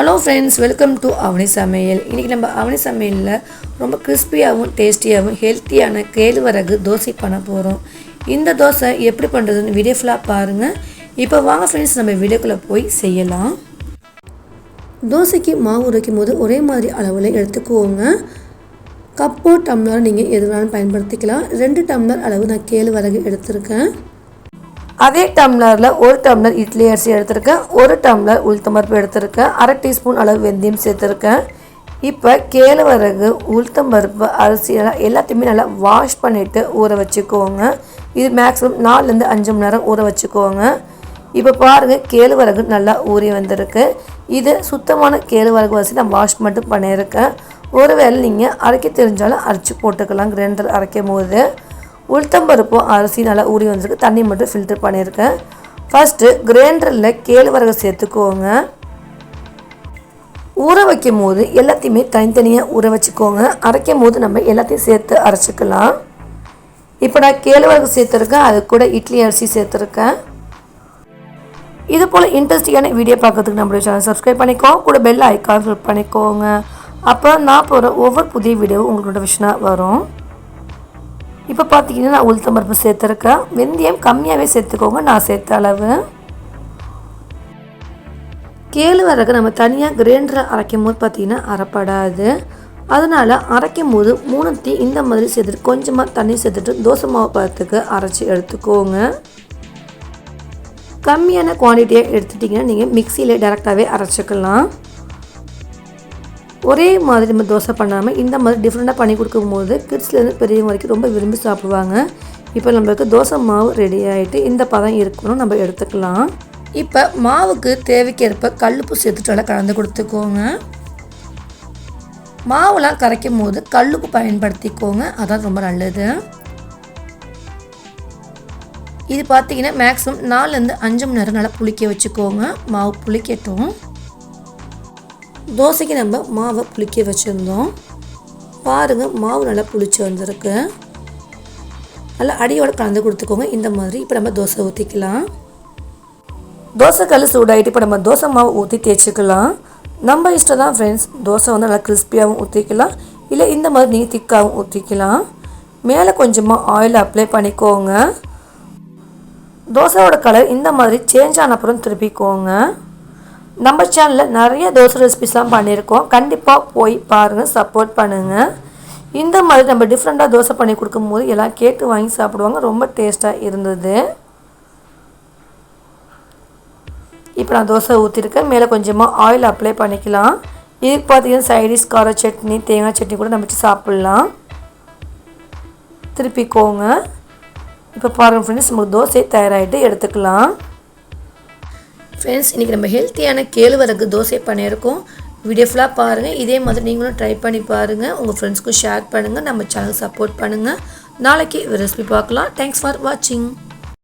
Hello friends welcome to Avani சமையல் இன்றைக்கி நம்ம அவனி சமையலில் ரொம்ப கிறிஸ்பியாகவும் டேஸ்டியாகவும் ஹெல்த்தியான கேழ்வரகு தோசை பண்ண போகிறோம் இந்த தோசை எப்படி பண்ணுறதுன்னு வீடியோ ஃபுல்லாக பாருங்கள் இப்போ வாங்க ஃப்ரெண்ட்ஸ் நம்ம வீடியோக்குள்ளே போய் செய்யலாம். தோசைக்கு மாவு உரைக்கும் போது ஒரே மாதிரி அளவில் எடுத்துக்குவோங்க கப்போ டம்ளர் நீங்கள் எது வேணாலும் பயன்படுத்திக்கலாம். ரெண்டு டம்ளர் அளவு நான் கேழ்வரகு எடுத்திருக்கேன். அதே டம்ளரில் ஒரு டம்ளர் இட்லி அரிசி எடுத்திருக்கேன். ஒரு டம்ளர் உளுத்தம்பருப்பு எடுத்திருக்கேன். அரை டீஸ்பூன் அளவு வெந்தயம் சேர்த்துருக்கேன். இப்போ கேழ்வரகு உளுத்தம்பருப்பு அரிசி எல்லாம் எல்லாத்தையுமே நல்லா வாஷ் பண்ணிவிட்டு ஊற வச்சுக்கோங்க. இது மேக்ஸிமம் நாலுலேருந்து அஞ்சு மணி நேரம் ஊற வச்சுக்கோங்க. இப்போ பாருங்கள் கேழ்வரகு நல்லா ஊறி வந்திருக்கு. இது சுத்தமான கேழ்வரகு வரிசை நான் வாஷ் மட்டும் பண்ணியிருக்கேன். ஒருவேளை நீங்கள் அரைக்க தெரிஞ்சாலும் அரைச்சி போட்டுக்கலாம். கிரைண்டர் அரைக்கும் போது. உளுத்தம்பருப்பும் அரிசி நல்லா ஊறி வந்திருக்கு. தண்ணி மட்டும் ஃபில்டர் பண்ணியிருக்கேன். ஃபஸ்ட்டு கிரைண்டரில் கேழ்வரகு சேர்த்துக்கோங்க. ஊற வைக்கும் போது எல்லாத்தையுமே தனித்தனியாக ஊற வச்சுக்கோங்க. அரைக்கும் போது நம்ம எல்லாத்தையும் சேர்த்து அரைச்சிக்கலாம். இப்போ நான் கேழ்வரகு சேர்த்துருக்கேன். அது கூட இட்லி அரிசி சேர்த்துருக்கேன். இது போல் இன்ட்ரெஸ்டிங்கான வீடியோ பார்க்கறதுக்கு நம்மளுடைய சேனல் சப்ஸ்கிரைப் பண்ணிக்கோ. கூட பெல் ஐக்கான் ஃபில் பண்ணிக்கோங்க. அப்போ நான் போகிற ஒவ்வொரு புதிய வீடியோவும் உங்களோட விஷனாக வரும். இப்போ பார்த்தீங்கன்னா நான் உளுத்தம் பருப்பு சேர்த்துருக்கேன் வெந்தயம் கம்மியாகவே சேர்த்துக்கோங்க. நான் சேர்த்த அளவு. கேழ்வரகு நம்ம தனியாக கிரைண்டரில் அரைக்கும் போது பார்த்திங்கன்னா அரைப்படாது. அதனால் அரைக்கும் போது மூணுத்தையும் இந்த மாதிரி சேர்த்துட்டு கொஞ்சமாக தண்ணி சேர்த்துட்டு தோசை மாவு பழத்துக்கு அரைச்சி எடுத்துக்கோங்க. கம்மியான குவான்டிட்டியாக எடுத்துட்டிங்கன்னா நீங்கள் மிக்சியில் டேரெக்டாகவே அரைச்சிக்கலாம். ஒரே மாதிரி நம்ம தோசை பண்ணாமல் இந்த மாதிரி டிஃப்ரெண்ட்டாக பண்ணி கொடுக்கும்போது கிட்ஸ்லேருந்து பெரியவங்க வரைக்கும் ரொம்ப விரும்பி சாப்பிடுவாங்க. இப்போ நம்மளுக்கு தோசை மாவு ரெடி ஆகிட்டு இந்த பதம் இருக்கணும் நம்ம எடுத்துக்கலாம். இப்போ மாவுக்கு தேவைக்கேற்ப கல்லுப்பு சேர்த்துட்டு கலந்து கொடுத்துக்கோங்க. மாவுலாம் கரைக்கும் போது கல்லுப்பு பயன்படுத்திக்கோங்க அதான் ரொம்ப நல்லது. இது பார்த்தீங்கன்னா மேக்ஸிமம் நாலுலேருந்து அஞ்சு மணி நேரம் நல்லா புளிக்க வச்சுக்கோங்க. மாவு புளிக்கட்டும். தோசைக்கு நம்ம மாவை புளிக்க வச்சுருந்தோம். பாருங்கள் மாவு நல்லா புளிச்சு வந்திருக்கு. நல்லா அடியோடு கலந்து கொடுத்துக்கோங்க. இந்த மாதிரி இப்போ நம்ம தோசை ஊற்றிக்கலாம் தோசை கல் சூடாகிட்டு இப்போ நம்ம தோசை மாவு ஊற்றி தேய்ச்சிக்கலாம். நம்ம இஷ்டம் தான் ஃப்ரெண்ட்ஸ் தோசை வந்து நல்லா கிறிஸ்பியாகவும் ஊற்றிக்கலாம் இல்லை இந்த மாதிரி நீங்கள் திக்காகவும் ஊற்றிக்கலாம் மேலே கொஞ்சமாக ஆயில் அப்ளை பண்ணிக்கோங்க. தோசையோட கலர் இந்த மாதிரி சேஞ்ச் ஆன அப்புறம் திருப்பிக்கோங்க. நம்ம சேனலில் நிறைய தோசை ரெசிபிஸ்லாம் பண்ணியிருக்கோம். கண்டிப்பாக போய் பாருங்கள் சப்போர்ட் பண்ணுங்கள் இந்த மாதிரி நம்ம டிஃப்ரெண்ட்டாக தோசை பண்ணி கொடுக்கும்போது எல்லாம் கேட்டு வாங்கி சாப்பிடுவாங்க. ரொம்ப டேஸ்ட்டாக இருந்தது. இப்போ நான் தோசை ஊற்றிருக்கேன் மேலே கொஞ்சமாக ஆயில் அப்ளை பண்ணிக்கலாம். இதுக்கு பார்த்தீங்கன்னா சைடிஷ் கார சட்னி தேங்காய் சட்னி கூட நம்ம வச்சு சாப்பிட்லாம். திருப்பிக்கோங்க. இப்போ பாருங்கள் ஃப்ரெண்ட்ஸ் நமக்கு தோசை தயாராகிட்டு எடுத்துக்கலாம். ஃப்ரெண்ட்ஸ் இன்றைக்கி நம்ம ஹெல்த்தியான கேழ்வரகு தோசை பண்ணியிருக்கோம் வீடியோ ஃபுல்லாக பாருங்கள் இதே மாதிரி நீங்களும் ட்ரை பண்ணி பாருங்கள் உங்கள் ஃப்ரெண்ட்ஸ்க்கும் ஷேர் பண்ணுங்கள் நம்ம சேனல் சப்போர்ட் பண்ணுங்கள் நாளைக்கு ரெசிபி பார்க்கலாம். தேங்க்ஸ் ஃபார் வாட்சிங்